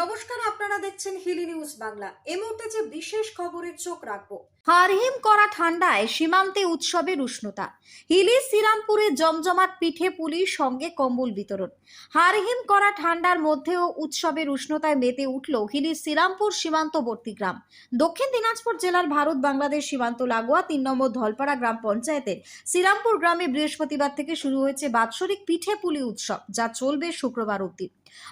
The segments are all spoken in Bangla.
নমস্কার, আপনারা দেখছেন হিলি নিউজ বাংলা। এই মুহূর্তে যে বিশেষ খবরের চোখ রাখব, হারহিম করা ঠান্ডায় সীমান্তে উৎসবের উষ্ণতা। হিলি, শ্রীরামপুরে জমজমাট পিঠে পুলির সঙ্গে কম্বল বিতরণ। হারহিম করা ঠান্ডার মধ্যেও উৎসবের উষ্ণতায় মেতে উঠল হিলি, শ্রীরামপুর সীমান্তবর্তী গ্রাম। দক্ষিণ দিনাজপুর জেলার ভারত, বাংলাদেশ সীমান্ত লাগোয়া তিন নম্বর ধলপাড়া গ্রাম পঞ্চায়েতের শ্রীরামপুর গ্রামে বৃহস্পতিবার থেকে শুরু হয়েছে বাৎসরিক পিঠে পুলি উৎসব, যা চলবে শুক্রবার অবধি।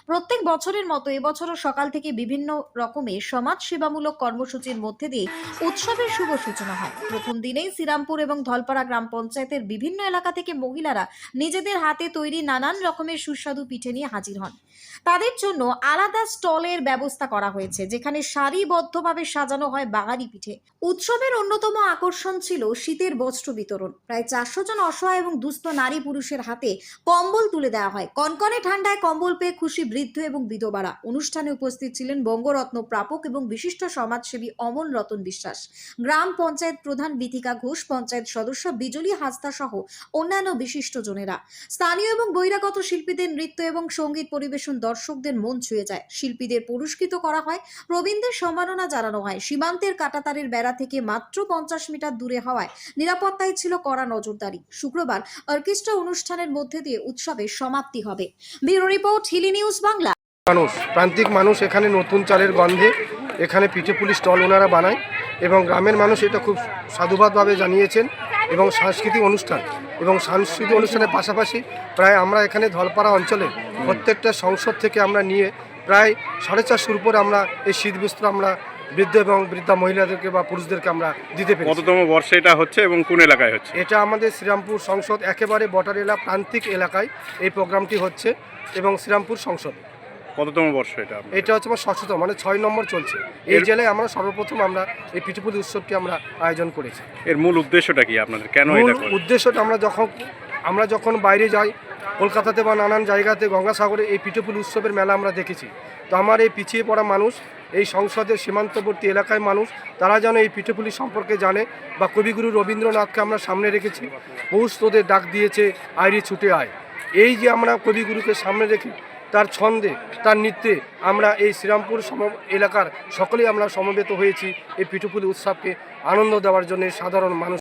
প্রত্যেক বছরের মতো এবছরও সকাল থেকে বিভিন্ন রকমের সমাজ সেবামূলক কর্মসূচির মধ্যে দিয়ে উৎসবের শুভ সূচনা হয়। প্রথম দিনেই শ্রীরামপুর এবং ধলপাড়া গ্রাম পঞ্চায়েতের বিভিন্ন এলাকা থেকে মহিলারা নিজেদের হাতে তৈরি নানান রকমের সুস্বাদু পিঠে নিয়ে হাজির হন। তাদের জন্য আলাদা স্টলের ব্যবস্থা করা হয়েছে, যেখানে সারিবদ্ধভাবে সাজানো হয় বাঙালি পিঠে। উৎসবের অন্যতম আকর্ষণ ছিল শীতের বস্ত্র বিতরণ। প্রায় চারশো জন অসহায় এবং দুস্থ নারী পুরুষের হাতে কম্বল তুলে দেওয়া হয়। কনকনে ঠান্ডায় কম্বল পেয়ে খুশি বৃদ্ধ এবং বিধবারা। অনুষ্ঠানে উপস্থিত ছিলেন বঙ্গরত্ন প্রাপক এবং বিশিষ্ট সমাজসেবী অমল রতন বিশ্বাস। গ্রাম পঞ্চায়েত প্রধান বিথিকা ঘোষ, পঞ্চায়েত সদস্য বিজলি হাসদা সহ অন্যান্য বিশিষ্ট জনেরা। স্থানীয় এবং বহিরাগত শিল্পীদের নৃত্য এবং সংগীত পরিবেশন দর্শকদের মন ছুঁয়ে যায়। শিল্পীদের পুরস্কৃত করা হয়, প্রবীণদের সম্মাননা জানানো হয়। সীমান্তের কাটাতারের বেড়া থেকে মাত্র পঞ্চাশ মিটার দূরে হওয়ায় নিরাপত্তায় ছিল কড়া নজরদারি। শুক্রবার অর্কেস্ট্রা অনুষ্ঠানের মধ্যে দিয়ে উৎসবের সমাপ্তি হবে। Bureau report Hili news Bangla. মানুষ, প্রান্তিক মানুষ এখানে নতুন চালের গন্ধে এখানে পিঠে পুলি স্টল ওনারা বানায় এবং গ্রামের মানুষ এটা খুব সাধুবাদভাবে জানিয়েছেন এবং সাংস্কৃতিক অনুষ্ঠান এবং সাংস্কৃতিক অনুষ্ঠানের পাশাপাশি প্রায় আমরা এখানে ধলপাড়া অঞ্চলে প্রত্যেকটা সংসদ থেকে আমরা নিয়ে প্রায় সাড়ে চারশোর উপরে আমরা এই শীত বস্ত্র আমরা বৃদ্ধ এবং বৃদ্ধা মহিলাদেরকে বা পুরুষদেরকে আমরা দিতে পেরেছি। কততম বর্ষে এটা হচ্ছে এবং কোন এলাকায় হচ্ছে? এটা আমাদের শ্রীরামপুর সংসদ একেবারে বটার এলা প্রান্তিক এলাকায় এই প্রোগ্রামটি হচ্ছে এবং শ্রীরামপুর সংসদ। কততম বর্ষ এটা? এটা হচ্ছে আমার ষষ্ঠতম মানে ছয় নম্বর চলছে। এই জেলায় আমরা সর্বপ্রথম আমরা এই পিঠেপুলি উৎসবটি আমরা আয়োজন করেছি। এর মূল উদ্দেশ্যটা কি আপনাদের? কেন মূল উদ্দেশ্যটা আমরা যখন আমরা যখন বাইরে যাই কলকাতাতে বা নানান জায়গাতে গঙ্গাসাগরে এই পিঠেপুলি উৎসবের মেলা আমরা দেখেছি। তো আমার এই পিছিয়ে পড়া মানুষ এই সংসদের সীমান্তবর্তী এলাকায় মানুষ, তারা যেন এই পিঠেপুলি সম্পর্কে জানে বা কবিগুরু রবীন্দ্রনাথকে আমরা সামনে রেখেছি। পৌষ তোদের ডাক দিয়েছে, আইরে ছুটে আয়। এই যে আমরা কবিগুরুকে সামনে রেখে, তার ছন্দে, তার নৃত্যে আমরা এই শ্রীরামপুর সম এলাকার সকলেই আমরা সমবেত হয়েছি। এই পিঠেপুলি উৎসবকে আনন্দ দেওয়ার জন্য সাধারণ মানুষ